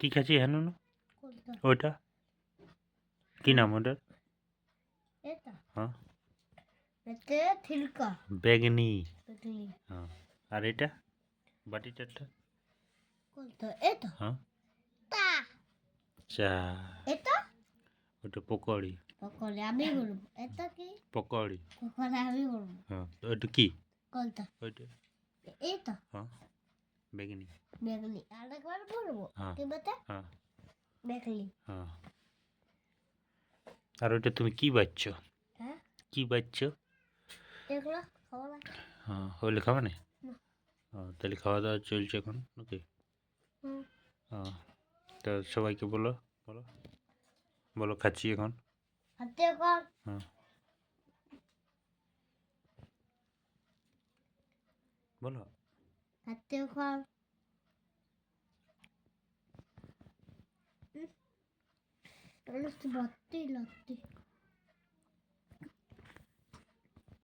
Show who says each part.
Speaker 1: কি খাচ্ছিস হেন
Speaker 2: কোনটা
Speaker 1: ওইটা? কি নাম ওটার?
Speaker 2: এটা।
Speaker 1: হ্যাঁ। বেগনি। হ্যাঁ। আর এটা?
Speaker 2: কোনটা এটা।
Speaker 1: হ্যাঁ। চা
Speaker 2: এটা?
Speaker 1: ওটা পকোড়ি।
Speaker 2: আমি বলব। এটা কি?
Speaker 1: পকোড়ি।
Speaker 2: পকলে আমি বলব।
Speaker 1: হ্যাঁ। ওটা কি?
Speaker 2: কোনটা
Speaker 1: ওইটা?
Speaker 2: এটা।
Speaker 1: হ্যাঁ। বেগনি।
Speaker 2: বেগলি আরেকবার বলব
Speaker 1: হ্যাঁ।
Speaker 2: কি বলতে?
Speaker 1: হ্যাঁ।
Speaker 2: বেগলি
Speaker 1: হ্যাঁ। আর ওইটা তুমি কি বাচ্চ
Speaker 2: হ্যাঁ?
Speaker 1: কি বাচ্চ
Speaker 2: এগুলো খাওয়া
Speaker 1: হ্যাঁ হলে খাবে না। হ্যাঁ তাহলে খাওয়া দাওয়া চলছে এখন নাকি? হ্যাঁ তা সবাইকে বলো বলো। বলো খাচ্ছি এখন।
Speaker 2: হাতে কর
Speaker 1: হ্যাঁ। বলো।
Speaker 2: Hadi kal. Nasıl battı lattı.